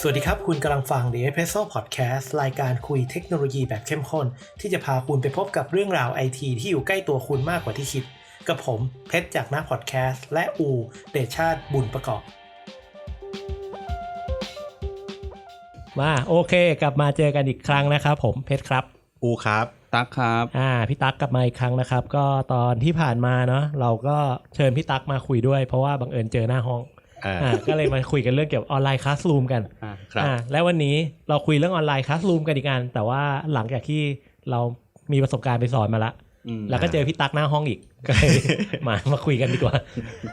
สวัสดีครับ คุณกำลังฟัง The Espresso Podcast รายการคุยเทคโนโลยีแบบเข้มข้น ที่จะพาคุณไปพบกับเรื่องราวไอทีที่อยู่ใกล้ตัวคุณมากกว่าที่คิด กับผมเพชรจากหน้าพอดแคสต์และอู เดชชาติบุญประกอบ มาโอเค กลับมาเจอกันอีกครั้งนะครับผมเพชรครับ อูครับตักครับอ่าพี่ตั๊กกลับมาอีกครั้งนะครับ ก็ตอนที่ผ่านมาเนาะเราก็เชิญพี่ตั๊กมาคุยด้วย เพราะว่าบังเอิญเจอหน้าห้องอ่าอ่า ก็เลยมาคุยกันเรื่องเกี่ยวกับออนไลน์คลาสรูมกันอ่าครับอ่าแล้ววันนี้เราคุยเรื่องออนไลน์คลาสรูมกันอีกอันแต่ว่าหลังจากที่เรามีประสบการณ์ไปสอนมาละอืมแล้วก็เจอพี่ตั๊กหน้าห้องอีกก็เลยมามาคุยกันดีกว่า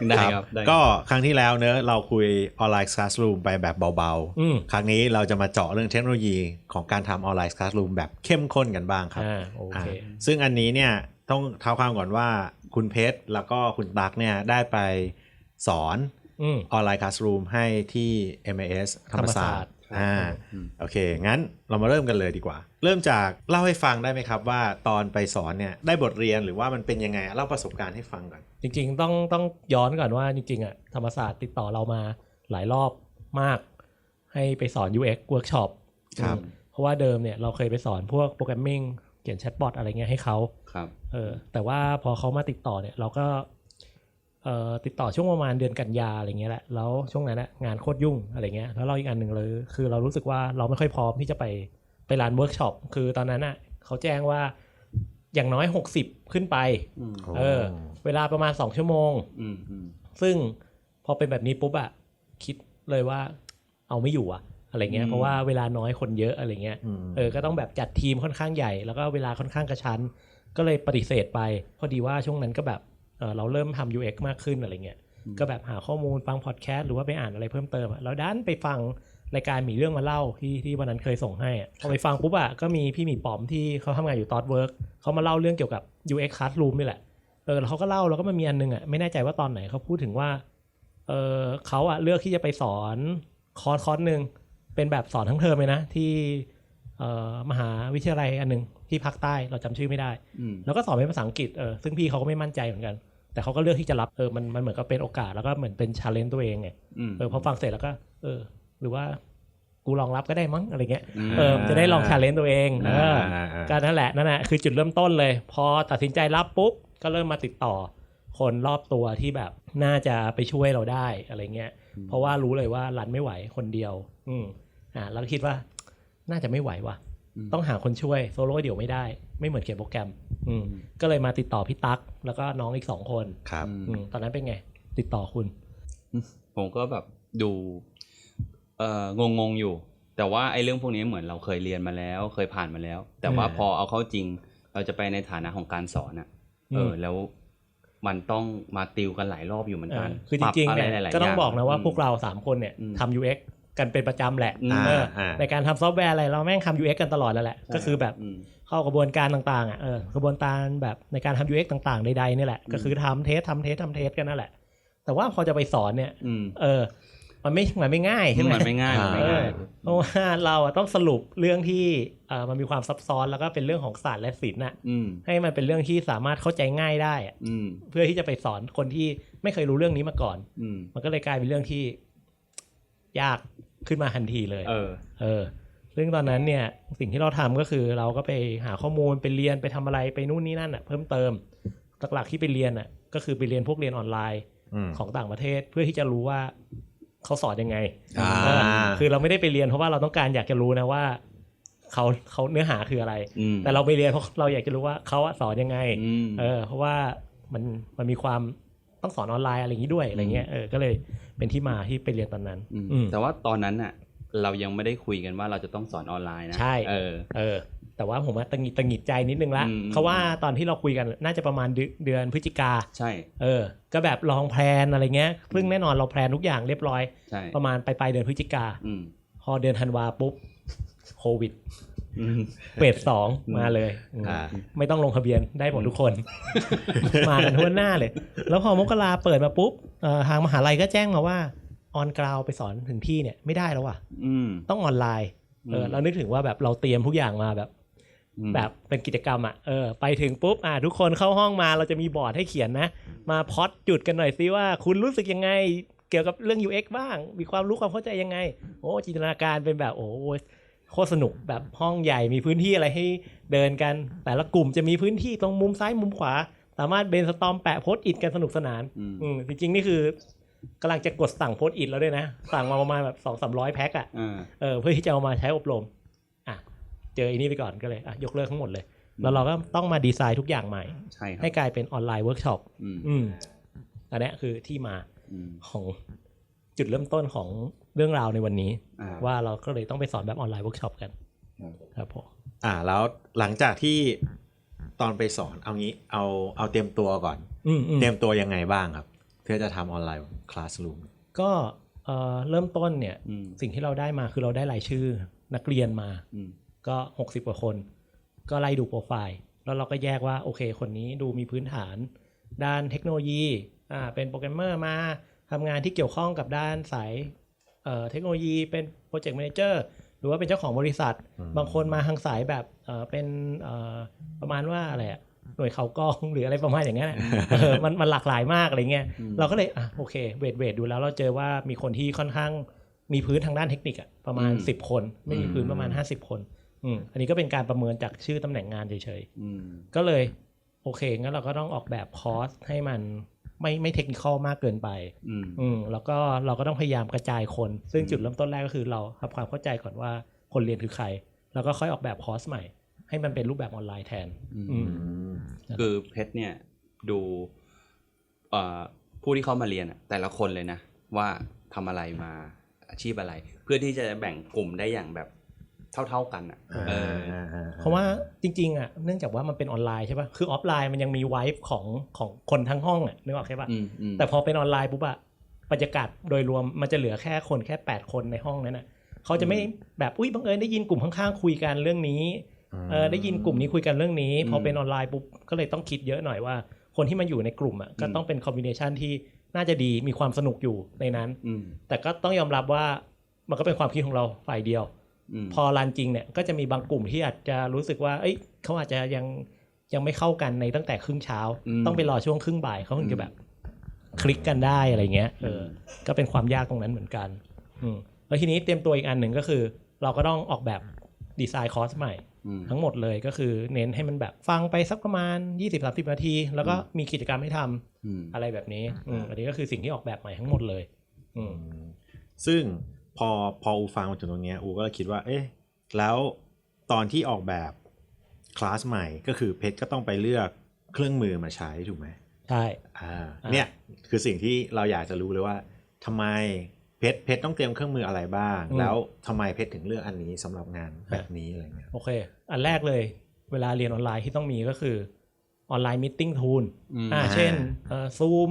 ได้ครับได้ก็ครั้งที่แล้วเนอะเราคุยออนไลน์คลาสรูมไปแบบเบาอืมๆครั้งนี้เราจะมาเจาะเรื่องเทคโนโลยีของการทำออนไลน์คลาสรูมแบบเข้มข้นกันบ้างครับอ่าโอเคอ่าซึ่งอันนี้เนี่ยต้องเท้าความก่อนว่าคุณเพชรแล้วก็คุณตักเนี่ยได้ไปสอน อืมออนไลน์คลาสรูมให้ที่ MAS ธรรมศาสตร์ธรรมศาสตร์อ่าอืมโอเค งั้นเรามาเริ่มกันเลยดีกว่า เริ่มจากเล่าให้ฟังได้ไหมครับว่าตอนไปสอนเนี่ยได้บทเรียนหรือว่ามันเป็นยังไงเล่าประสบการณ์ให้ฟังก่อน จริง ๆ ต้องต้องย้อนก่อนว่าจริงๆอะธรรมศาสตร์ติดต่อเรามาหลายรอบมาก ให้ไปสอน UX workshop ครับอืมเพราะว่าเดิมเนี่ยเราเคยไปสอนพวกโปรแกรมมิ่งเขียนแชทบอทอะไรเงี้ยให้เขาครับเออแต่ว่าพอเขามาติดต่อเนี่ยเราก็เอ่อ ติดต่อช่วงประมาณเดือนกันยาอะไรเงี้ยแหละแล้วช่วงนั้นนะงานโคตรยุ่งอะไรเงี้ยแล้วเราอีกอันหนึ่งเลย คือเรารู้สึกว่าเราไม่ค่อยพร้อมที่จะไปไปร้านเวิร์กช็อปคือตอนนั้นอะเขาแจ้งว่าอย่างน้อย 60 ขึ้นไปอืมเออ เวลาประมาณ 2 ชั่วโมงอืมอืมซึ่งพอเป็นแบบนี้ปุ๊บอะคิดเลยว่าเอาไม่อยู่อะอะไรเงี้ยเพราะว่าเวลาน้อยคนเยอะอะไรเงี้ยอืมเออก็ต้องแบบจัดทีมค่อนข้างใหญ่ แล้วก็เวลาค่อนข้างกระชั้น ก็เลยปฏิเสธไป พอดีว่าช่วงนั้นก็แบบ เออเราเริ่มทำ UX มากขึ้นอะไรเงี้ยก็แบบหาข้อมูลฟังพอดแคสต์หรือว่าไปอ่านอะไรเพิ่มเติมอะแล้วดันไปฟังรายการมีเรื่องมาเล่าที่ที่วันนั้นเคยส่งให้อะพอไปฟังปุ๊บอะก็มีพี่หมีป๋อมที่เขาทำงานอยู่ตอ t เวิร์กเขามาเล่าเรื่องเกี่ยวกับ UX Classroom นี่แหละเออแล้วเขาก็เล่าแล้วก็มันมีอันนึงอะไม่แน่ใจว่าตอนไหนเขาพูดถึงว่าเออเขาอะเลือกที่จะไปสอนคอร์สคอร์สหนึ่งเป็นแบบสอนทั้งเทอมเลยนะที่เอ่อ มหาวิทยาลัยอันหนึ่งที่ภาคใต้เราจำชื่อไม่ได้อืมแล้วก็สอนเป็นภาษาอังกฤษเออซึ่งพี่เขาก็ไม่มั่นใจเหมือนกัน แต่เขาก็เลือกที่จะรับเออมันมันเหมือนกับเป็นโอกาสแล้วก็เหมือนเป็นชาเลนจ์ตัวเองไงอืมเออพอฟังเสร็จแล้วก็ เออ หรือว่ากูลองรับก็ได้มั้งอะไรเงี้ยอืมเออจะได้ลองชาเลนจ์ตัวเองเอออ่าอ่าก็นั่นแหละนั่นแหละคือจุดเริ่มต้นเลย พอตัดสินใจรับปุ๊บก็เริ่มมาติดต่อ คนรอบตัวที่แบบน่าจะไปช่วยเราได้อะไรเงี้ย เพราะว่ารู้เลยว่ารันไม่ไหวคนเดียว อืมอ่าแล้วก็คิดว่า น่าจะไม่ไหวว่ะ ต้องหาคนช่วยโซโล่เดี่ยวไม่ได้ ไม่เหมือนเขียนโปรแกรม อืมก็เลยมาติดต่อพี่ตั๊กแล้วก็น้องอีกสองคนครับอืมอืมตอนนั้นเป็นไง ติดต่อคุณ ผมก็แบบดูเอ่องงงๆอยู่ แต่ว่าไอ้เรื่องพวกนี้เหมือนเราเคยเรียนมาแล้ว เคยผ่านมาแล้ว แต่ว่าอืมพอเอาเข้าจริง เราจะไปในฐานะของการสอนอะเออมแล้วมันต้องมาติวกันหลายรอบอยู่เหมือนเอกัอนคือจริงๆปบเนี่ยอะไรหลายๆก็ต้องย่บอกนะว่าอืมพวกเราสามคนเนี่ยอืมทำ UX กันเป็นประจำแหละอืมเอออ่าในการทำซอฟต์แวร์อะไรเราแม่งทำ UX กันตลอดแล้วแหละ ก็คือแบบมเข้ากระบวนการต่างๆอะเออกระบวนการแบบในการทำ UX ต่างๆใดๆนี่แหละ ก็คือทำเทสทำเทสทำเทสกันนั่นแหละ แต่ว่าพอจะไปสอนเนี่ยอืมเออ มันไม่มันไม่ง่ายใช่ไหมมันไม่ง่ายมันไม่เอง่าอยเพราะว่าเราอะต้องสรุปเรื่องที่เออมันมีความซับซ้อนแล้วก็เป็นเรื่องของศาสตร์และศิลป์น่ะอืมให้มันเป็นเรื่องที่สามารถเข้าใจง่ายได้อะอืมเพื่อที่จะไปสอนคนที่ไม่เคยรู้เรื่องนี้มาก่อนอืมมันก็เลยกลายเป็นเรื่องที่ ยากขึ้นมาทันทีเลย เออ เออ ซึ่งตอนนั้นเนี่ยสิ่งที่เราทำก็คือ เราก็ไปหาข้อมูลไปเรียนไปทำอะไรไปนู่นนี่นั่นอะเพิ่มเติมหลักๆที่ไปเรียนอะ ก็คือไปเรียนพวกเรียนออนไลน์อืมของต่างประเทศเพื่อที่จะรู้ว่าเขาสอนยังไงอ่าเออคือเราไม่ได้ไปเรียนเพราะว่าเราต้องการอยากจะรู้นะว่าเขาเขาเนื้อหาคืออะไรอืมแต่เราไปเรียนเพราะเราอยากจะรู้ว่าเขาอะสอนยังไงอืมเออ เพราะว่ามันมันมีความ ต้องสอนออนไลน์อะไรอย่างนี้ด้วยอะไรเงี้ยเออก็เลยเป็นที่มาที่ไปเรียนตอนนั้นอืมอืมแต่ว่าตอนนั้นน่ะเรายังไม่ได้คุยกันว่าเราจะต้องสอนออนไลน์นะใช่เออเออ แต่ว่าผมว่าตังหงิดตังหงิดใจนิดนึงละอืมเพราะว่าตอนที่เราคุยกันน่าจะประมาณเดือนเดือนพฤศจิกาใช่ เออ ก็แบบลองแพลนอะไรเงี้ยซึ่งแน่นอนเราแพลนทุกอย่างเรียบร้อยใช่ประมาณปลายปลายเดือนพฤศจิกาอืมพอเดือนธันวาปุ๊บโควิดอืม เฟสสองมาเลยอืมอ่าไม่ต้องลงทะเบียนได้หมดทุกคน มากันทั่วหน้าเลย แล้วพอมกราเปิดมาปุ๊บเอ่อทางมหาลัยก็แจ้งมาว่า ออนกราวไปสอนถึงที่เนี่ยไม่ได้แล้วว่ะอืมต้องออนไลน์เอออืมเรานึกถึงว่าแบบเราเตรียมทุกอย่างมาแบบอืมแบบเป็นกิจกรรมอะเออไปถึงปุ๊บอะทุกคนเข้าห้องมาเราจะมีบอร์ดให้เขียนนะ มาพอดจุดกันหน่อยซิว่า คุณรู้สึกยังไง เกี่ยวกับเรื่อง UX บ้าง มีความรู้ความเข้าใจยังไง โอ้จินตนาการเป็นแบบโอ้ โคตรสนุกแบบห้องใหญ่มีพื้นที่อะไรให้เดินกัน แต่ละกลุ่มจะมีพื้นที่ตรงมุมซ้ายมุมขวา สามารถเบนสตอมแปะโพสต์อิทกันสนุกสนานอืมอืมจริงๆ นี่คือกำลังจะกดสั่งโพสต์อิทแล้วด้วยนะ สั่งมาประมาณแบบสองสามร้อยแพ็คอะอ่าเออเพื่อที่จะเอามาใช้อบรมอะเจออันนี้ไปก่อนก็เลยอะยกเลิกทั้งหมดเลย แล้วเราก็ต้องมาดีไซน์ทุกอย่างใหม่ใช่ครับให้กลายเป็นออนไลน์เวิร์กช็อปอืมอืมอันเนี้ยคือที่มาอืมของจุดเริ่มต้นของ เรื่องราวในวันนี้อ่าว่าเราก็เลยต้องไปสอนแบบออนไลน์เวิร์กช็อปกันครับครับผมอ่าแล้วหลังจากที่ตอนไปสอนเอางี้เอาเอาเตรียมตัวก่อนอืมอืมเตรียมตัวยังไงบ้างครับ เพื่อจะทำออนไลน์คลาสรูมก็เอ่อเริ่มต้นเนี่ยอืมสิ่งที่เราได้มาคือเราได้รายชื่อนักเรียนมาอืมก็หกสิบกว่าคน ก็ไล่ดูโปรไฟล์ แล้วเราก็แยกว่าโอเค คนนี้ดูมีพื้นฐาน ด้านเทคโนโลยีอ่าเป็นโปรแกรมเมอร์มาทำงานที่เกี่ยวข้องกับด้านสาย เอ่อเทคโนโลยีเป็นโปรเจกต์แมเนเจอร์หรือว่าเป็นเจ้าของบริษัทอืมบางคนมาทางสายแบบเอ่อเป็นเอ่อประมาณว่าอะไรอะหน่วยเขากองหรืออะไรประมาณอย่างเงี้ยเออมันมันหลากหลายมากอะไรเงี้ยอืมเราก็เลยอะโอเคเวทเวทดูแล้วเราเจอว่ามีคนที่ค่อนข้างมีพื้นทางด้านเทคนิคอะประมาณอืม10 คน ไม่มีพื้นประมาณ 50 คนอืมอันนี้ก็เป็นการประเมินจากชื่อตำแหน่งงานเฉยอืมๆก็เลย โอเคงั้นเราก็ต้องออกแบบคอร์สให้มัน ไม่ไม่เทคนิคอลมากเกินไปอืมอืมแล้วก็เราก็ต้องพยายามกระจายคน ซึ่งจุดเริ่มต้นแรกก็คือเราทำความเข้าใจก่อนว่าคนเรียนคือใคร แล้วก็ค่อยออกแบบคอร์สใหม่ ให้มันเป็นรูปแบบออนไลน์แทนอืมอืมคือเพชรเนี่ยดูเอ่อผู้ที่เข้ามาเรียนอะแต่ละคนเลยนะ ว่าทำอะไรมาอาชีพอะไร เพื่อที่จะแบ่งกลุ่มได้อย่างแบบ เท่าๆกันอะเออเพราะว่าจริงๆอะเนื่องจากว่ามันเป็นออนไลน์ใช่ป่ะคือออฟไลน์มันยังมีไวฟ์ของของคนทั้งห้องอะนึกออกใช่ป่ะอืมอืมแต่พอเป็นออนไลน์ปุ๊บอะบรรยากาศโดยรวมมันจะเหลือแค่คนแค่ 8 คนในห้องนั้นอะเขาจะไม่แบบอุ้ยบังเอิญได้ยินกลุ่มข้างๆคุยกันเรื่องนี้เออได้ยินกลุ่มนี้คุยกันเรื่องนี้ พอเป็นออนไลน์ปุ๊บก็เลยต้องคิดเยอะหน่อยว่า คนที่มาอยู่ในกลุ่มอะก็ต้องเป็นคอมบิเนชันที่น่าจะดีมีความสนุกอยู่ในนั้นอืมแต่ก็ต้องยอมรับว่ามันก็เป็นความคิดของเราฝ่ายเดียวอืม พอรันจริงเนี่ยก็จะมีบางกลุ่มที่อาจจะรู้สึกว่า เอ้ยเขาอาจจะยังยังไม่เข้ากันในตั้งแต่ครึ่งเช้า ต้องไปรอช่วงครึ่งบ่ายเขาถึงจะแบบ คลิกกันได้อะไรเงี้ยเออ ก็เป็นความยากตรงนั้นเหมือนกัน อืมแล้วทีนี้เตรียมตัวอีกอันหนึ่งก็คือ เราก็ต้องออกแบบดีไซน์คอร์สใหม่อืมทั้งหมดเลยก็คือเน้นให้มันแบบฟังไปสักประมาณ 20-30 นาที แล้วก็มีกิจกรรมให้ทำอืมอะไรแบบนี้อืมอันนี้ก็คือสิ่งที่ออกแบบใหม่ทั้งหมดเลยอืมซึ่ง พอพออูฟังมาถึงตรงเนี้ยอูก็เลยคิดว่า เอ๊ะแล้วตอนที่ออกแบบคลาสใหม่ก็คือเพชรก็ต้องไปเลือกเครื่องมือมาใช้ถูกไหมใช่อ่าอ่าเนี่ยคือสิ่งที่เราอยากจะรู้เลยว่าทำไมเพชรเพชรต้องเตรียมเครื่องมืออะไรบ้าง แล้วทำไมเพชรถึงเลือกอันนี้สำหรับงานแบบนี้อะไรเงี้ยโอเค อันแรกเลย เวลาเรียนออนไลน์ที่ต้องมีก็คือออนไลน์มิ e ทูลอืมอ่าเช่นเอ่อซูม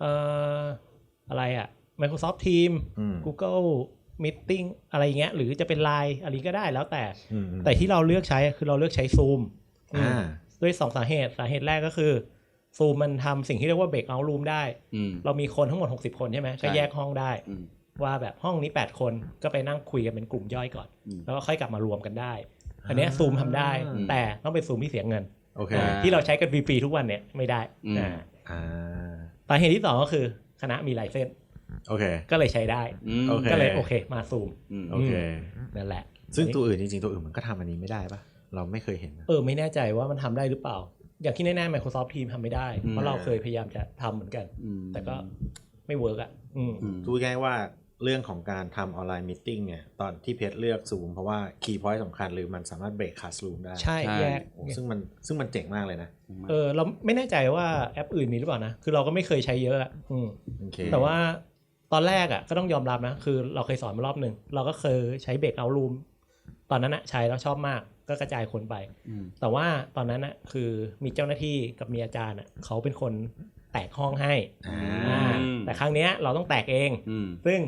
เอ่ออะไรอะ Microsoft Teams อืม Google Meeting อะไรเงี้ย หรือจะเป็น Line อะไรก็ได้แล้วแต่อืมแต่ที่เราเลือกใช้คือเราเลือกใช้ซูมอ่าด้วยสองสาเหตุ สาเหตุแรกก็คือซูมมันทำสิ่งที่เรียกว่า break out room ได้อืมเรามีคนทั้งหมด 60 คนใช่ไหมใช่ก็แยกห้องได้อืมว่าแบบห้องนี้ 8 คนก็ไปนั่งคุยกันเป็นกลุ่มย่อยก่อนอืมแล้วก็ค่อยกลับมารวมกันได้ อันเนี้ยซูมทำได้อืมแต่ต้องเป็นซูมที่เสียเงินโอเคอ่าที่เราใช้กันฟรีๆทุกวันเนี่ยไม่ได้อืมอ่าอ่าสาเหตุที่สองก็คือคณะมีไลเซนส์ โอเค ก็เลยใช้ได้อืมโอเคก็เลยโอเค มาซูมอืมโอเคนั่นแหละ ซึ่งอันนี้ตัวอื่นจริงๆ ตัวอื่นมันก็ทำอันนี้ไม่ได้ปะเราไม่เคยเห็นนะเออไม่แน่ใจว่ามันทำได้หรือเปล่า อย่างที่แน่ๆ Microsoft Teams ทำไม่ได้อืมเพราะเราเคยพยายามจะทำเหมือนกันอืมแต่ก็ไม่เวิร์กอะอืมอืมดูง่ายๆว่าเรื่องของการทำออนไลน์มิทติ้งเนี่ยตอนที่เพชรเลือกซูมเพราะว่าคีย์พอยต์สำคัญหรือมันสามารถเบรกคลาสรูมได้ ใช่ใช่แยกโอ้ซึ่งมันซึ่งมันเจ๋งมากเลยนะ เออ เราไม่แน่ใจว่าแอปอื่นมีหรือเปล่านะ คือเราก็ไม่เคยใช้เยอะอะอืมโอเคแต่ว่า ตอนแรกอะก็ต้องยอมรับนะ คือเราเคยสอนมารอบหนึ่ง เราก็เคยใช้เบรกเอารูมตอนนั้นอะใช้แล้วชอบมากก็กระจายคนไปอืมแต่ว่าตอนนั้นอะคือมีเจ้าหน้าที่กับมีอาจารย์อะเขาเป็นคนแตกห้องให้อ่าอ่าแต่ครั้งเนี้ยเราต้องแตกเองอืมซึ่ง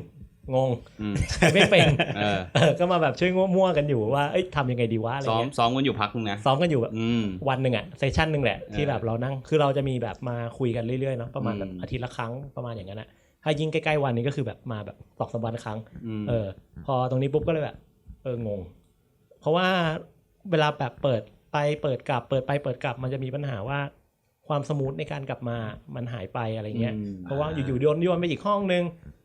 งงอืมไม่เป็นเออเออก็มาแบบช่วยมั่วๆกันอยู่ว่าเอ้ยทำยังไงดีวะอะไรซ้อมเงี้ยซ้อมกันอยู่พักนึงนะซ้อมกันอยู่แบบอืมวันหนึ่งอะเซสชันหนึ่งแหละที่เออแบบเรานั่งคือเราจะมีแบบมาคุยกันเรื่อยๆเนาะประมาณแบบอืมอาทิตย์ละครั้งประมาณอย่างนั้นอะ ถ้ายิ่งใกล้ๆวันนี้ก็คือแบบมาแบบสองสามวันครั้งมเออ พอตรงนี้ปุ๊บก็เลยแบบ เอองง เพราะว่าเวลาแบบเปิดไปเปิดกลับ เปิดไปเปิดกลับมันจะมีปัญหาว่าความสมูทในการกลับมามันหายไปอะไรเงี้ยอืมเพราะว่าอยู่ๆโยนโยนไปอีกห้องนึง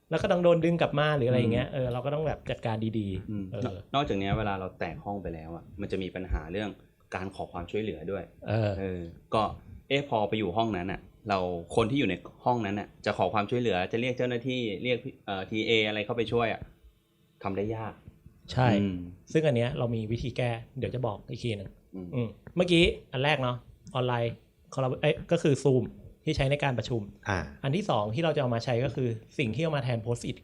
แล้วก็ต้องโดนดึงกลับมาหรืออะไรอย่างเงี้ย เออเราก็ต้องแบบจัดการดีอืมๆเออนนอกจากเนี้ยเวลาเราแตกห้องไปแล้วอะ มันจะมีปัญหาเรื่องการขอความช่วยเหลือด้วย เออเออก็ เอ๊ะพอไปอยู่ห้องนั้นอะ เราคนที่อยู่ในห้องนั้นอะจะขอความช่วยเหลือจะเรียกเจ้าหน้าที่เรียกเอ่อทีเออะไรเข้าไปช่วยอะทำได้ยาก ใช่อืมซึ่งอันเนี้ยเรามีวิธีแก้ เดี๋ยวจะบอกอีกทีหนึงอืมอืมเมื่อกี้อันแรกเนาะออนไลน์คอลเอ้ยก็คือ Zoom ที่ใช้ในการประชุมอ่าอันที่สองที่เราจะเอามาใช้ก็คือสิ่งที่เอามาแทนโพสต์อิท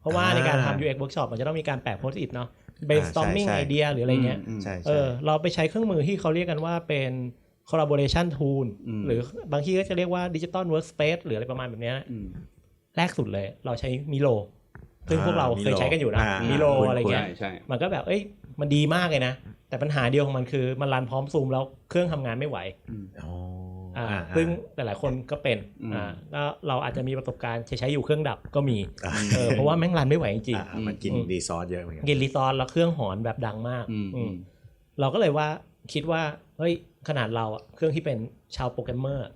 เพราะว่าอ่าในการทำ UX workshop มันจะต้องมีการแปะโพสต์อิทเนาะ brainstorming ใช่ใช่ไอเดียหรืออะไรเงี้ยอืมใช่เอใช่อเราไปใช้เครื่องมือที่เขาเรียกกันว่าเป็น collaboration tool อืมหรือบางที่ก็จะเรียกว่า digital workspace หรืออะไรประมาณแบบเนี้ยอืมแรกสุดเลย เราใช้มิโลซึ่งพวกเราเคยใช้กันอยู่นะอ่ามิโลคุ้นๆอะไรเงี้ยใช่ใช่มันก็แบบเอ้ยมันดีมากเลยนะ แต่ปัญหาเดียวของมันคือมันรันพร้อมซูมแล้วเครื่องทำงานไม่ไหวอ๋ออ่าอ่าซึ่งหลายๆคนก็เป็นอืมอ่าแล้วเราอาจจะมีประสบการณ์ใช้ใช้อยู่เครื่องดับก็มีอ่าเออเพราะว่าแม่งรันไม่ไหวจริงอ่ามันกินอืมรีซอสเยอะเหมือนกันๆกินรีซอสแล้วเครื่องหอนแบบดังมากอืมอือืมมเราก็เลยว่า คิดว่าเฮ้ยขนาดเราอะเครื่องที่เป็นชาวโปรแกรมเมอร์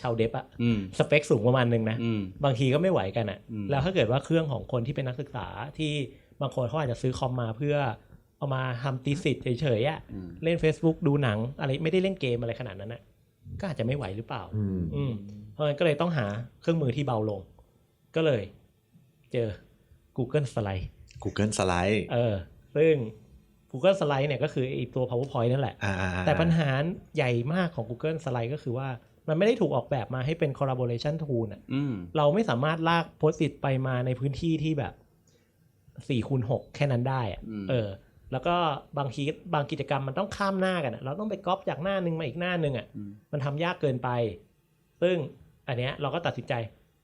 ชาวเดฟอะอืมสเปคสูงประมาณนึงนะอืมบางทีก็ไม่ไหวกันอะอืมแล้วถ้าเกิดว่าเครื่องของคนที่เป็นนักศึกษาที่บางคนเขาอาจจะซื้อคอมมาเพื่อเอามาทำตีสิทธ์เฉยๆอะอืมเล่น Facebook ดูหนังอะไรไม่ได้เล่นเกมอะไรขนาดนั้นนะก็อาจจะไม่ไหวหรือเปล่าอืมอืมเพราะงั้นก็เลยต้องหาเครื่องมือที่เบาลง ก็เลย เจอ Google Slide Google Slide เออ ซึ่ง Google Slide เนี่ยก็คือไอตัว PowerPoint นั่นแหละอ่าอ่าอ่าแต่ปัญหาใหญ่มากของ Google Slide ก็คือว่ามันไม่ได้ถูกออกแบบมาให้เป็น collaboration tool อะอืมเราไม่สามารถลากโพสต์ t ไปมาในพื้นที่ที่แบบ4คูณ6แค่นั้นได้อะอืมเออ แล้วก็บางทีบางกิจกรรมมันต้องข้ามหน้ากันอะเราต้องไปก๊อปจากหน้าหนึ่งมาอีกหน้าหนึ่งอะอืมมันทำยากเกินไป ซึ่งอันเนี้ยเราก็ตัดสินใจ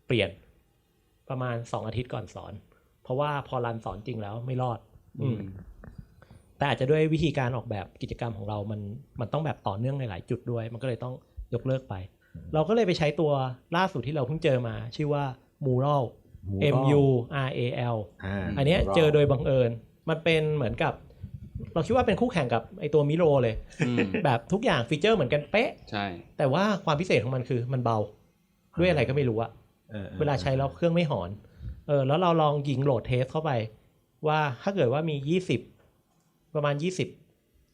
เปลี่ยนประมาณ2อาทิตย์ก่อนสอน เพราะว่าพอรันสอนจริงแล้วไม่รอด อืม แต่อาจจะด้วยวิธีการออกแบบกิจกรรมของเรา มันมันต้องแบบต่อเนื่องในหลายจุดด้วย มันก็เลยต้องยกเลิกไป เราก็เลยไปใช้ตัวล่าสุดที่เราเพิ่งเจอมา ชื่อว่า Mural M U R A L อ่าอันเนี้ยเจอโดยบังเอิญ มันเป็นเหมือนกับ เราคิดว่าเป็นคู่แข่งกับไอตัวมิโรเลยอืมแบบทุกอย่างฟีเจอร์เหมือนกันเป๊ะ ใช่ แต่ว่าความพิเศษของมันคือมันเบา ด้วยอะไรก็ไม่รู้อะออออเวลาใช้แล้วเครื่องไม่หอน เออ แล้วเราลองยิงโหลดเทสเข้าไป ว่าถ้าเกิดว่ามียี่สิบ ประมาณยี่สิบ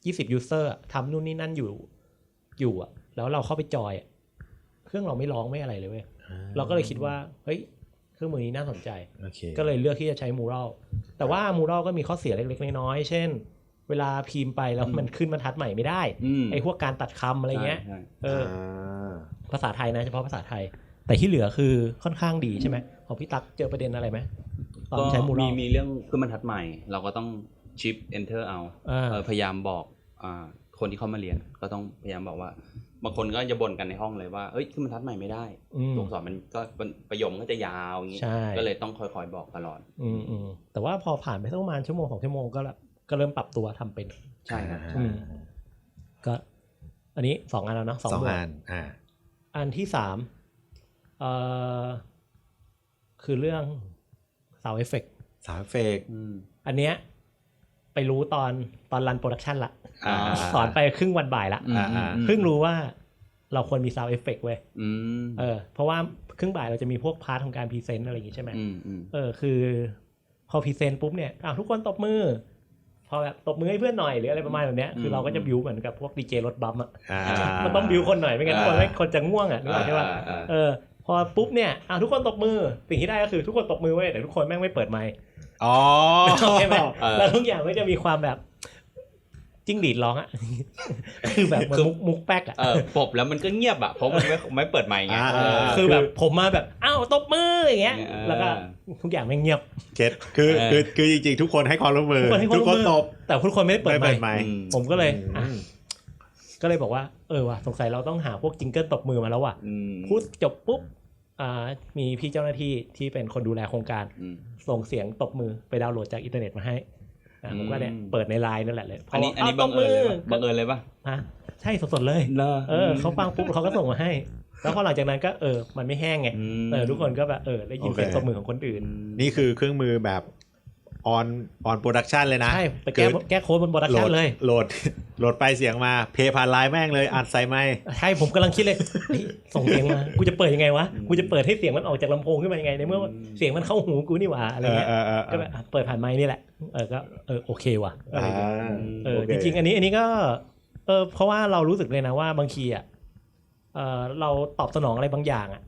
ยี่สิบยูเซอร์ทำนู่นนี่นั่นอยู่ อยู่อะแล้วเราเข้าไปจอยอะเครื่องเราไม่ร้องไม่อะไรเลยเว้ยอ่เราก็เลยคิดว่า เฮ้ย เครื่องมือนี้น่าสนใจโอเคก็เลยเลือกที่จะใช้มูรัลแต่ว่ามูรัลก็มีข้อเสียเล็กๆน้อยๆเช่น เวลาพิมพ์ไปแล้วมันขึ้นบรรทัดใหม่ไม่ได้อืมไอ้พวกการตัดคำอะไรเงี้ยใช่เออาภาษาไทยนะเฉพาะภาษาไทย แต่ที่เหลือคือค่อนข้างดีใช่ไหมของพี่ตั๊กเจอประเด็นอะไรไหมตอนก็ใช้มูรัมีลมีเรื่องขึ้นบรรทัดใหม่ เราก็ต้อง ชิป enter เอาอ่าเออพยายามบอกอ่าคนที่เข้ามาเรียน ก็ต้องพยายามบอกว่าบางคนก็จะบ่นกันในห้องเลยว่าเอ้ยขึ้นบรรทัดใหม่ไม่ได้อืมตัวอักษรมันก็ประโยคมันก็จะยาวอย่างนี้ใช่ก็เลยต้องคอยๆบอกตลอด อืมอืมแต่ว่าพอผ่านไปสักประมาณชั่วโมงสองชั่วโมงก็แบบก็เริ่มปรับตัวทำเป็นใช่ครับอืมก็ อันนี้สองอันแล้วเนาะสองสองหมวดอันอ่าอันที่สามเอ่อคือเรื่อง sound effect สาวเฟกอืมอันเนี้ย ไปรู้ตอนตอนรันโปรดักชันละอ่าสอนไปครึ่งวันบ่ายละอืมอ่าอ่าเพิ่งรู้ว่าเราควรมี sound effect เว้ยอืมเออ เพราะว่าครึ่งบ่ายเราจะมีพวกพาร์ทของการพรีเซนต์อะไรอย่างงี้ใช่ไหมอืมอืมเออ คือ พอพรีเซนต์ปุ๊บเนี่ยอ้าวทุกคนตบมือ พอแบบตบมือให้เพื่อนหน่อยหรืออะไรประมาณแบบเนี้ย คือเราก็จะบิวเหมือนกับพวกดีเจรถบัมป์อะอ่ามันต้องบิวคนหน่อยไม่งั้นทุกคนไม่คนจะง่วงอะนึกออกใช่ปะอ่าอ่าเออ พอปุ๊บเนี่ยอ้าวทุกคนตบมือ สิ่งที่ได้ก็คือทุกคนตบมือไว้ยแต่ทุกคนแม่งไม่เปิดไมค์ อ๋อใช่ไหมเออแล้วทุกอย่างก็จะมีความแบบจิ้งหรีดร้องอะคือแบบเหมันมุกมุกแป๊กอะเออปบแล้วมันก็เงียบอะเพราะมันไม่ไม่เปิดไมค์ไงอ่าเออคือแบบผมมาแบบอ้าวตบมืออย่างเงี้ยเออแล้วก็ทุกอย่างไม่งเงียบเก็ตคือเออคือคือจริงๆทุกคนให้ความร่วมมือทุกคนให้ความร่วมมือตบแต่ทุกคนไม่ได้เปิดไม่ไมเปิดค์ไมค์อืมผมก็เลยอะอืมก็เลยบอกว่าเออว่ะสงสัยเราต้องหาพวกจิงเกิลตบมือมาแล้วว่ะอืมพูดจบปุ๊บอ่ามีพี่เจ้าหน้าที่ที่เป็นคนดูแลโครงการอืม ส่งเสียงตบมือไปดาวน์โหลดจากอินเทอร์เน็ตมาให้อะผมก็เนี่ยอืมเปิดในไลน์นั่นแหละเลยอันนี้อันนี้พบับงกเอิญเลยตปะบมืบังเอิญเลยปะฮะใช่สดๆเลยเออเขาฟังปุ๊บเขาก็ส่งมาให้ แล้วพอหลังจากนั้นก็เออมันไม่แห้งไงมเออทุกคนก็แบบเออได้ยินเสียงตบมือของคนอื่น นี่คือเครื่องมือแบบ ออนออนโปรดักชันเลยนะ ใช่ ไปแก้คือแก้โค้ดบนโปรดักโหลชันดเลยโหลดโหลดไปเสียงมา เพย์ผ่านไลน์แม่งเลยอัดใส่ไมค์ใช่ ผมกำลังคิดเลยเฮ้ยส่งเสียงมา กูจะเปิดยังไงวะ กูจะเปิดให้เสียงมันออกจากลำโพงขึ้นมายังไง ในเมื่อว่าเสียงมันเข้าหูกูนี่หว่าอะไรเออเงี้ยเออเออเอก็อแบบอะเปิดผ่านไมค์นี่แหละ เออก็เออโอเคว่ะอะไรอ่าเงี้ยเออโอเคจริงๆ อันนี้อันนี้ก็เออเพราะว่าเรารู้สึกเลยนะว่าบางทีอะเออเราตอบสนองอะไรบางอย่างอะ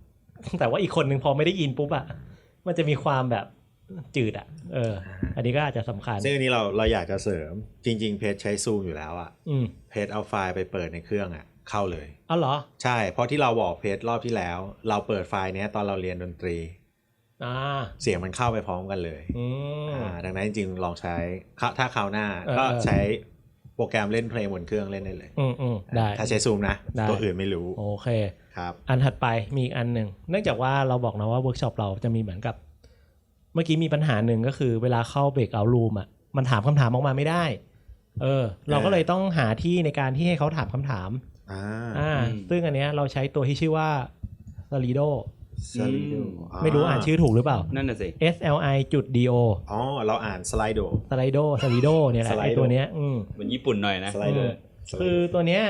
แต่ว่าอีกคนหนึ่งพอไม่ได้ยินปุ๊บอะมันจะมีความแบบ จืดอะ เออ อันนี้ก็อาจจะสำคัญ ซึ่งอันนี้เราเราอยากจะเสริม จริง ๆ เพจใช้ซูมอยู่แล้วอะอืมเพจเอาไฟล์ไปเปิดในเครื่องอะเข้าเลยอ๋อเหรอ ใช่ เพราะที่เราบอกเพจรอบที่แล้ว เราเปิดไฟล์เนี้ยตอนเราเรียนดนตรีอ่าเสียงมันเข้าไปพร้อมกันเลยอืมอ่าดังนั้นจริงๆลองใช้ถ้าถ้าคราวหน้าเออก็เออใช้โปรแกรมเล่นเพลงบนเครื่องเล่นได้เลย อืมอืมได้ ถ้าใช้ซูมนะได้ตัวอื่นไม่รู้ โอเค ครับ อันถัดไปมีอีกอันหนึ่ง เนื่องจากว่าเราบอกนะว่าเวิร์กช็อปเราจะมีเหมือนกับ เมื่อกี้มีปัญหาหนึ่งก็คือเวลาเข้าเบรกเอารูมอะมันถามคำถามออกมาไม่ได้ เออ เราก็เลยต้องหาที่ในการที่ให้เขาถามคำถามอ่าอ่าอืมซึ่งอันเนี้ยเราใช้ตัวที่ชื่อว่า Slido สไลโดไม่รู้อ่านชื่อถูกหรือเปล่า นั่นน่ะสิ S L I จุด D O อ๋อ เราอ่านสไลโด Slido Slido เนี่ยแหละไอ Slido ตัวเนี้ยอืมเหมือนญี่ปุ่นหน่อยนะสไลโดอืมคือตัวเนี้ย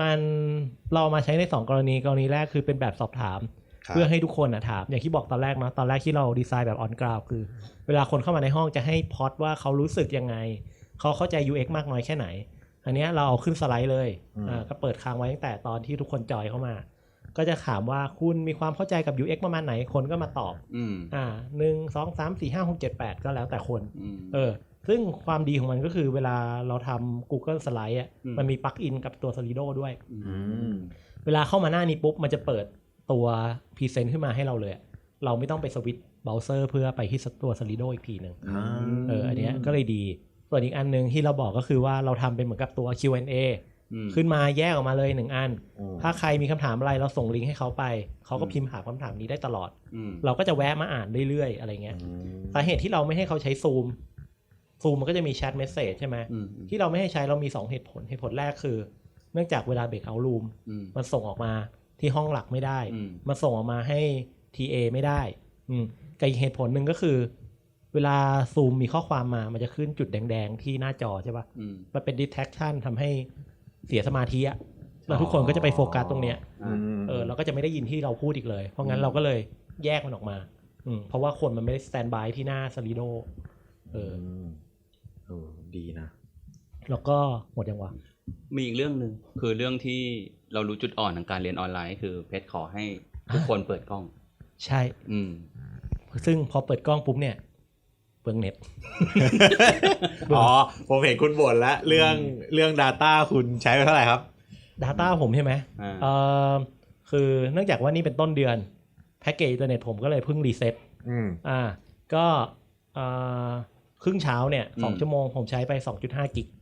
มันเรามาใช้ในสองกรณีกรณีแรกคือเป็นแบบสอบถาม เพื่อให้ทุกคนอะถามอย่างที่บอกตอนแรกเนาะตอนแรกที่เราดีไซน์แบบออนกราวคือ เวลาคนเข้ามาในห้องจะให้พอดว่าเขารู้สึกยังไง เขาเข้าใจ UX มากน้อยแค่ไหน อันเนี้ยเราเอาขึ้นสไลด์เลยอ่าก็เปิดค้างไว้ตั้งแต่ตอนที่ทุกคนจอยเข้ามา ก็จะถามว่าคุณมีความเข้าใจกับ UX ประมาณไหนคนก็มาตอบอืมอ่าหนึ่งสองสามสี่ห้าหกเจ็ดแปดก็แล้วแต่คนอืมเออซึ่งความดีของมันก็คือเวลาเราทำ Google Slide อะอืมมันมีปลั๊กอินกับตัว Slido ด้วยอืมเวลาเข้ามาหน้านี้ปุ๊บ มันจะเปิด ตัวพรีเซนต์ขึ้นมาให้เราเลยอะเราไม่ต้องไปสวิตช์เบราว์เซอร์เพื่อไปที่ตัว Slido อีกทีหนึ่งอ่าเอออันเนี้ยก็เลยดี ส่วนอีกอันหนึ่งที่เราบอกก็คือว่าเราทำเป็นเหมือนกับตัว Q&A อืมขึ้นมาแยกออกมาเลยหนึ่งอันอืมถ้าใครมีคำถามอะไรเราส่งลิงก์ให้เขาไป เขาก็พิมพ์หาคำถามนี้ได้ตลอดอืมเราก็จะแวะมาอ่านเรื่อยๆ อะไรเงี้ยอืมสาเหตุที่เราไม่ให้เขาใช้ซูม ซูมมันก็จะมีแชทเมสเซจใช่ไหมอืมที่เราไม่ให้ใช้เรามี 2 เหตุผล เหตุผลแรกคือ เนื่องจากเวลาเบรกเอารูมอืมมันส่งออกมา ที่ห้องหลักไม่ได้อืมมันส่งออกมาให้ TA ไม่ได้ อืมกับอีกเหตุผลหนึ่งก็คือ เวลาซูมมีข้อความมามันจะขึ้นจุดแดงๆ ที่หน้าจอใช่ปะอืมมันเป็น distraction ทำให้เสียสมาธิอะแล้วทุกคนก็จะไปโฟกัสตรงเนี้ยอืมเออเราก็จะไม่ได้ยินที่เราพูดอีกเลย เพราะงั้นเราก็เลยแยกมันออกมา อืมเพราะว่าคนมันไม่ได้สแตนบายที่หน้าสลิโดเออมเออดีนะ แล้วก็หมดยังวะ มีอีกเรื่องหนึ่งคือเรื่องที่เรารู้จุดอ่อนของการเรียนออนไลน์ คือเพชรขอให้ทุกคนเปิดกล้อง ใช่ อืม ซึ่งพอเปิดกล้องปุ๊บเนี่ยเปลืองเน็ต อ๋อ ผมเห็นคุณบ่นแล้วเรื่องเรื่อง Data คุณใช้ไปเท่าไหร่ครับ Data ผมใช่ไหมอ่าเออคือเนื่องจากว่านี่เป็นต้นเดือน แพ็กเกจอินเทอร์เน็ตผมก็เลยเพิ่งรีเซ็ตอืมอ่า ก็เอ่อครึ่งเช้าเนี่ยสองชั่วโมงผมใช้ไป 2.5 กิกเ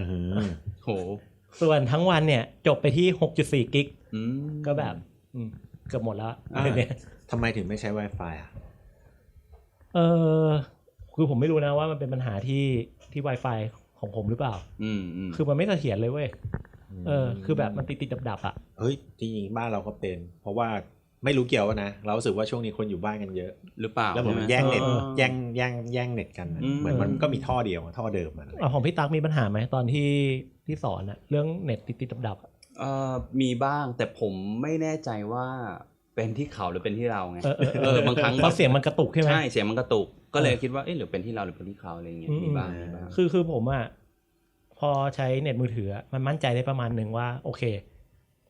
ออโห ส่วนทั้งวันเนี่ย จบไปที่ 6.4 กิกอืมก็แบบอืมเกือบหมดแล้วอ่าเนี่ยทำไมถึงไม่ใช้ Wi-Fi อะ เออคือผมไม่รู้นะว่ามันเป็นปัญหาที่ที่ Wi-Fi ของผมหรือเปล่า อืมอืมคือมันไม่เสถียรเลยเว้ย เออ คือแบบมันติดติดดับดับๆอะ เฮ้ยจริงๆบ้านเราก็เป็น เพราะว่า ไม่รู้เกี่ยวนะ เรารู้สึกว่าช่วงนี้คนอยู่บ้านกันเยอะหรือเปล่าแล้วเหมือนมันใช่แย่งไหเน็ตออแย่งแย่งแย่งเน็ตกันอะอืมเหมือนมันก็มีท่อเดียวท่อเดิมมันอะไรอะของพี่ตั๊กมีปัญหาไหมตอนที่ที่สอนอะเรื่องเน็ตติดติดดับดับๆอะเอ่อมีบ้างแต่ผมไม่แน่ใจว่าเป็นที่เขาหรือเป็นที่เราไงเออเออเออบางครั้งเพราะเสียงมันกระตุกใช่ไหมใช่เสียงมันกระตุกก็เลยคิดว่าเอ๊ะหรือเป็นที่เราหรือเป็นที่เขาอะไรอย่างเงี้ยอืมมีบ้างมีบ้างคือคือผมอะพอใช้เน็ตมือถืออะมันมั่นใจได้ประมาณหนึ่งว่าโอเค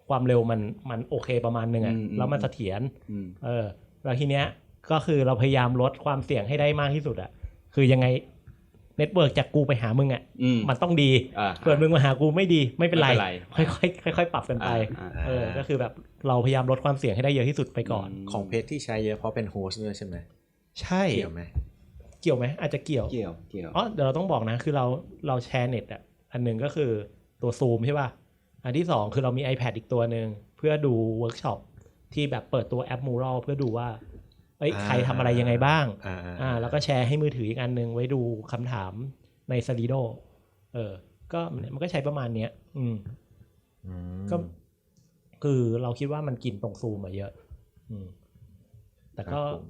ความเร็วมันมันโอเคประมาณหนึ่งอะแล้วมันเสถียรอืมเออ แล้วทีเนี้ยก็คือเราพยายามลดความเสี่ยงให้ได้มากที่สุดอะคือยังไงเน็ตเวิร์กจากกูไปหามึงอะอืมมันต้องดีอ่าเกิดมึงมาหากูไม่ดีไม่เป็นไรไม่เป็นไร ค่อยๆค่อยๆปรับกันไปอ่าเออก็คือแบบเราพยายามลดความเสี่ยงให้ได้เยอะที่สุดไปก่อนมของเพจที่ใช้เยอะเพราะเป็นโฮสต์ด้วยใช่ไหมใช่เกี่ยวไหมเกี่ยวไหมอาจจะเกี่ยวเกี่ยวเกี่ยวอ๋อเดี๋ยวเราต้องบอกนะ คือเราเราแชร์เน็ตอะอันหนึ่งก็คือตัวซูมใช่ป่ะ อันที่สองคือเรามี iPad อีกตัวหนึ่งเพื่อดูเวิร์กช็อปที่แบบเปิดตัวแอป Mural เพื่อดูว่าเอ้ยอ่าใครทำอะไรยังไงบ้างอ่าอ่าแล้วก็แชร์ให้มือถืออีกอันหนึ่งไว้ดูคำถามใน Slido เออ ก็มันก็ใช้ประมาณเนี้ยอืมอืมก็คือเราคิดว่ามันกินตรงซูมมาเยอะ อืม แต่ก็ครับผม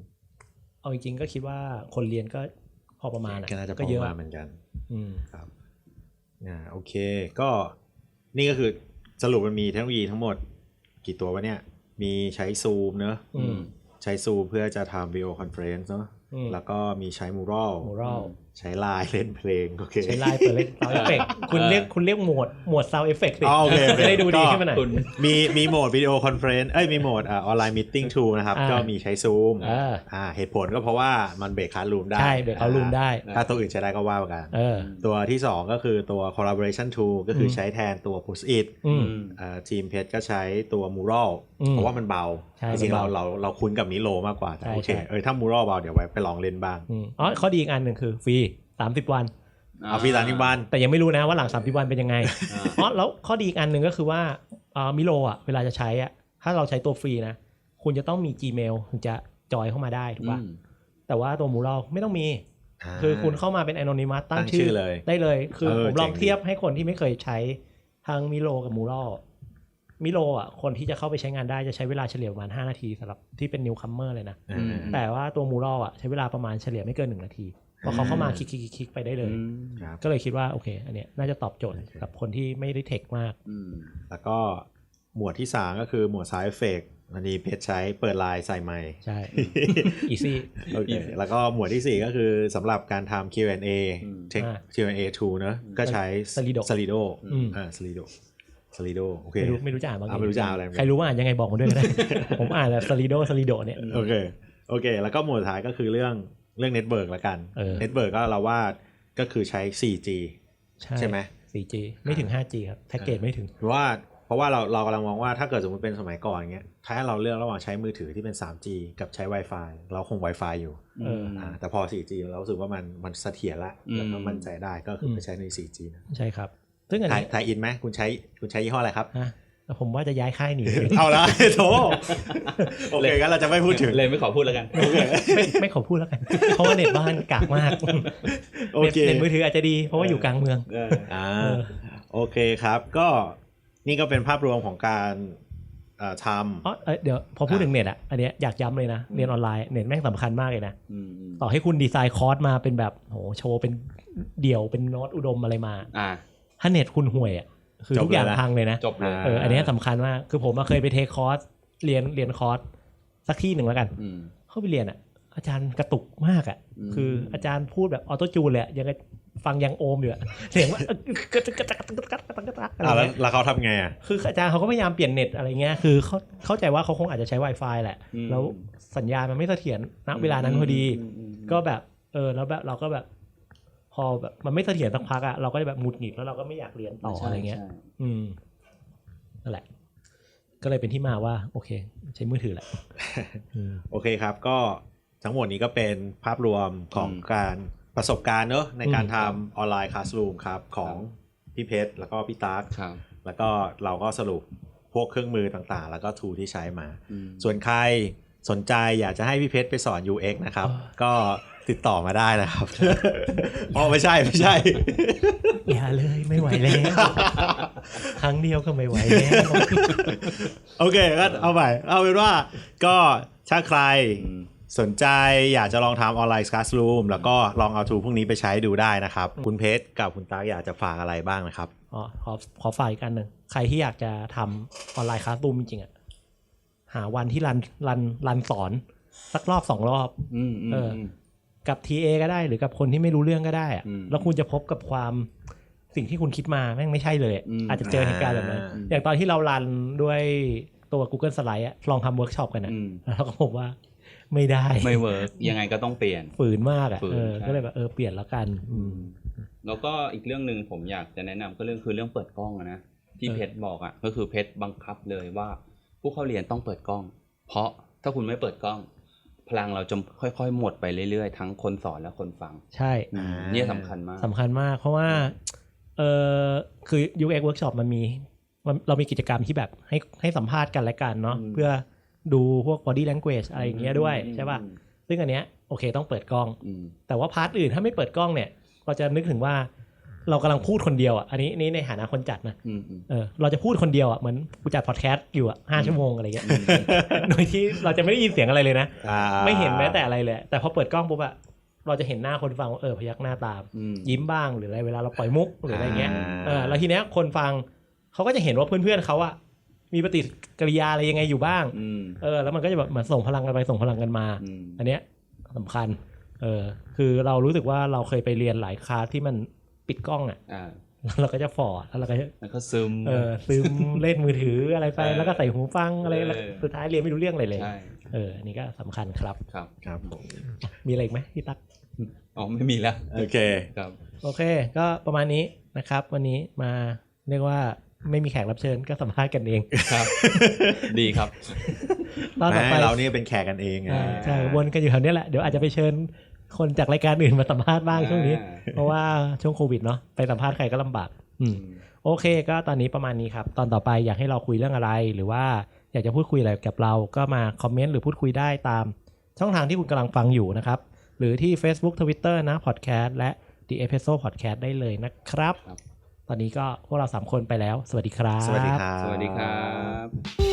เอาจริงๆก็คิดว่าคนเรียนก็พอประมาณอะก็น่าจะพก็อเยอะมาเหมือนกัน อืมครับอ่าโอเค ก็นี่ก็คือ สรุปมันมีเทคโนโลยีทั้งหมด กี่ตัววะเนี่ย มีใช้ซูมเนอะอืมใช้ซูมเพื่อจะทำวิดีโอคอนเฟรนซ์เนอะอืมแล้วก็มีใช้มูรัลโมรัล ใช้ไลน์เล่นเพลงโอเคใช้ไลน์เปิดเล่น sound effect คุณเรียกคุณเรียกหมวดหมวด sound effect สิอ๋อโอเคโอเคจะได้ดูดีขึ้นมาหน่อยคุณมีมีโหมดวิดีโอคอนเฟรนซ์เอ้ยมีโหมดอ่าออนไลน์มิทติ้งทูนะครับอ่าก็มีใช้ซูมอ่าอ่าเหตุผลก็เพราะว่ามันเบรกคาร์รูมได้ใช่เดี๋ยวเขารูมได้ ถ้าตัวอื่นใช้ได้ก็ว่ากันเออตัวที่ 2 ก็คือตัว collaboration tool ก็คืออมใช้แทนตัว push it อืมอ่าทีมเพจก็ใช้ตัว mural อืมเพราะว่ามันเบาใช่จริงๆมันเราเบาเราเราคุ้นกับนิโลมากกว่าแต่ใช่โอเคใช่เออถ้า mural เบาเดี๋ยวไว้ไปลองเล่นบ้างอืมอ๋อข้อดีอีกอันหนึ่งคือฟรี สามสิบวันเอาฟรีสามสิบวัน แต่ยังไม่รู้นะว่าหลังสามสิบวันเป็นยังไงอ่าอ๋อแล้วข้อดีอีกอันหนึ่งก็คือว่าอ่ามิโลอะเวลาจะใช้อะถ้าเราใช้ตัวฟรีนะ คุณจะต้องมี Gmail ถึงจะจอยเข้ามาได้ถูกป่ะอืมแต่ว่าตัวมูเราไม่ต้องมีาคือคุณเข้ามาเป็น anonymous ตั้งตั้งชื่ชื่อเลย ได้เลย คือเออผมลองเจ๋งดีเทียบให้คนที่ไม่เคยใช้ทั้งมิโลกับมูรัลมิโลอะคนที่จะเข้าไปใช้งานได้จะใช้เวลาเฉลี่ยประมาณ 5 นาทีสำหรับที่เป็นนิวคัมเมอร์เลยนะอ่าอืมแต่ว่าตัวมูรัลอะใช้เวลาประมาณเฉลี่ยไม่เกิน 1 นาที พอเขาเข้ามาคลิกๆคลิกๆไปได้เลยอืมครับก็เลยคิดว่าโอเค อันเนี้ยน่าจะตอบโจทย์โอเคกับคนที่ไม่ได้เทคมากอืมแล้วก็หมวดที่3ก็คือหมวด side effect อันนี้เพจใช้เปิดไลน์ใส่ไมค์ใช่ easy โอเคแล้วก็หมวดที่ 4 ก็คือสำหรับการทำ Q&A อืมเทคอ่า Q&A tool เนอะก็ใช้ Slido Slido อืมอ่า Slido Slido โอเคไม่รู้ไม่รู้จะอ่านบ้างอ่าไม่รู้จะอ่านอะไรเหมือนกันใครรู้ว่าอ่านยังไงบอกมาด้วยก็ได้ผมอ่านแบบสลิโดสลิโดเนี่ยโอเคโอเค แล้วก็หมวดสุดท้ายก็คือเรื่อง เรื่องเน็ตเบิร์กละกันเออเน็ตเบิร์กก็เราว่าก็คือใช้ 4G ใช่ไหม 4G ไม่ถึง 5G ครับแพ็กเกจไม่ถึงเพราะว่าเพราะว่าเราเรากำลังมองว่าถ้าเกิดสมมติเป็นสมัยก่อนเงี้ยถ้าให้เราเลือกระหว่างใช้มือถือที่เป็น 3G กับใช้ Wi-Fi เราคง Wi-Fi อยู่เอออ่าแต่พอ 4G เรารู้สึกว่ามันมันเสถียรละอืมแล้วก็มั่นใจได้ก็คืออมไปใช้ใน 4G นะใช่ครับซึ่งอันถ่ายนี้ถ่ายอินไหมคุณใช้คุณใช้ยี่ห้ออะไรครับอะแล้ว ผมว่าจะย้ายค่ายหนี เอาละโถโอเคงั้นเราจะไม่พูดถึงเลยไม่ขอพูดแล้วกัน ไม่ไม่ขอพูดแล้วกัน เพราะว่าเน็ตบ้านกากมากโอเน็ตเคเน็ตมือถืออาจจะดี เพราะว่าอยู่กลางเมืองอ่าเออโอเคครับ ก็นี่ก็เป็นภาพรวมของการเอ่อทอ๋อเอ้ยเดี๋ยวพอพูดถึงเน็ตอะอันเนี้ยอยากย้ำเลยนะ เรียนออนไลน์เน็ตแม่งสำคัญมากเลยนะอืมอืมต่อให้คุณดีไซน์คอร์สมาเป็นแบบโหโชว์เป็นเดี่ยวเป็นโน้ตอุดมอะไรมา อ่าถ้าเน็ตคุณห่วยอะ คือทุกอย่างพังเลยนะจบเลยาเอออันเนี้ยสำคัญมากคือผมมาเคยไปเทคคอร์สเรียนเรียนคอร์สสักที่หนึ่งแล้วกันอืมเข้าไปเรียนอะ อาจารย์กระตุกมากอะอืมคืออาจารย์พูดแบบออโต้จูนเลยอะยังไงฟังยังโอมอยู่อะเสียงว่าเออกระตุกกระตักกระตุกกระตักกระตักอะไรอ่าแล้วเงี้ยแล้วเขาทำไงอะคืออาจารย์เขาก็พยายามเปลี่ยนเน็ตอะไรเงี้ยคือเขาเข้าใจว่าเขาคงอาจจะใช้ Wi-Fi แหละอืมแล้วสัญญาณมันไม่เสถียรณเวลานั้นพอดีอืมอืมก็แบบเออแล้วแบบเราก็แบบพ อแบบมันไม่เสถียรสักพักอะเราก็จะแบบหงุดหงิดแล้วเราก็ไม่อยากเรียนต่อใช่อะไรเงี้ยใช่อืมนั่นแหละ ก็เลยเป็นที่มาว่า โอเค ใช้มือถือแหละอืมโอเคครับ ก็ทั้งหมดนี้ก็เป็นภาพรวมของการประสบการณ์เนอะในการทำออนไลน์คลาสรูมครับของพี่เพชรแล้วก็พี่ตาร์คครับแล้วก็เราก็สรุปพวกเครื่องมือต่างๆ แล้วก็ทูที่ใช้มาอืมส่วนใครสนใจอยากจะให้พี่เพชรไปสอน UX นะครับอ่าก็ ติดต่อมาได้นะครับอ๋อไม่ใช่ไม่ใช่ อย่าเลยไม่ไหวแล้วครั้งเดียวก็ไม่ไหวแล้ว โอเคก็เอาใหม่เอาเป็นว่าก็ถ้าใครอืมสนใจอยากจะลองทำออนไลน์คลาสรูมแล้วก็ลองเอาทูพวกนี้ไปใช้ดูได้นะครับ คุณเพชรกับคุณตากอยากจะฝากอะไรบ้างนะครับอ๋อขอขอฝากอีกอันหนึ่งใครที่อยากจะทำออนไลน์คลาสรูมจริงๆอะหาวันที่รันรันรันสอน สักรอบสองรอบอืมอืมเอออืม กับ TA ก็ได้หรือกับคนที่ไม่รู้เรื่องก็ได้อะอืมแล้วคุณจะพบกับความสิ่งที่คุณคิดมาแม่งไม่ใช่เลยอะอืมอาจจะเจอเหตุการณ์แบบนั้นอ่าอย่างตอนที่เรารันด้วยตัว Google Slide อะลองทำเวิร์กช็อปกันนะอืมแล้วเราก็พบว่าไม่ได้ ไม่เวิร์กยังไงก็ต้องเปลี่ยนฝืนมากอะฝืนเออใช่ก็เลยแบบเออเปลี่ยนแล้วกันอืมแล้วก็อีกเรื่องหนึ่งผมอยากจะแนะนำก็เรื่องคือเรื่องเปิดกล้องอะนะที่เออเพชรบอกอะก็คือเพชรบังคับเลยว่า ผู้เข้าเรียนต้องเปิดกล้อง เพราะถ้าคุณไม่เปิดกล้อง พลังเราจะค่อยๆ หมดไปเรื่อยๆ ทั้งคนสอนและคนฟัง ใช่อืมอ่าเนี่ยสำคัญมากสำคัญมาก เพราะว่าเออคือ UX workshop มันมีมันเรามีกิจกรรมที่แบบให้ให้สัมภาษณ์กันและกันเนาะอืมเพื่อดูพวก body language อะไรอย่างเงี้ยด้วยอืมใช่ป่ะ ซึ่งอันเนี้ยโอเคต้องเปิดกล้องอืมแต่ว่าพาร์ทอื่นถ้าไม่เปิดกล้องเนี่ยเราจะนึกถึงว่า เรากำลังพูดคนเดียวอะอันนี้นี่ในฐานะคนจัดนะอืมอืมเออเราจะพูดคนเดียวอะเหมือนกูจัดพอดแคสต์อยู่อะห้าชั่วโมงอะไรเงี้ยโดยที่เราจะไม่ได้ยินเสียงอะไรเลยนะอ่าไม่เห็นแม้แต่อะไรเลย แต่พอเปิดกล้องปุ๊บอะเราจะเห็นหน้าคนฟังว่าเออพยักหน้าตามอืมยิ้มบ้างหรืออะไรเวลาเราปล่อยมุกหรืออะไรเงี้ยอ่าเออแล้วทีเนี้ยคนฟังเขาก็จะเห็นว่าเพื่อนๆเขาอะมีปฏิกิริยาอะไรยังไงอยู่บ้างอืมเออ แล้วมันก็จะแบบเหมือนส่งพลังกันไปส่งพลังกันมาอืมอันเนี้ยสำคัญ เออ คือเรารู้สึกว่าเราเคยไปเรียนหลายคลาสที่มัน ปิดกล้องอะ่ะอ่าแล้วเราก็จะฟอร์ดแล้วเราก็จะแล้วก็ซึมเออซึมเล่นมือถืออะไรไปเออแล้วก็ใส่หูฟังอะไรแล้วเออสุดท้ายเรียนไม่รู้เรื่องอะไรเลยใช่เอออันนี้ก็สำคัญครับครับครับผมมีอะไรอีกไหมพี่ตั๊กอ๋อไม่มีแล้วโอเคครับโอเค ก็ประมาณนี้นะครับ วันนี้มาเรียกว่าไม่มีแขกรับเชิญก็สัมภาษณ์กันเองครับ ดีครับตอนต่อไปแม่เรานี่เป็นแขกกันเองไงอ่าใช่วนกันอยู่แถวเนี้ยแหละเดี๋ยวอาจจะไปเชิญ คนจากรายการอื่นมาสัมภาษณ์บ้างช่วงนี้อ่าเพราะว่าช่วงโควิดเนาะไปสัมภาษณ์ใครก็ลำบาก อืม โอเค ก็ตอนนี้ประมาณนี้ครับ ตอนต่อไปอยากให้เราคุยเรื่องอะไร หรือว่าอยากจะพูดคุยอะไรกับเราก็มาคอมเมนต์หรือพูดคุยได้ตาม ช่องทางที่คุณกำลังฟังอยู่นะครับ หรือที่ Facebook Twitter นะ Podcast และ The Episode Podcast ได้เลยนะครับครับตอนนี้ก็พวกเราสามคนไปแล้ว สวัสดีครับ สวัสดีครับ สวัสดีครับ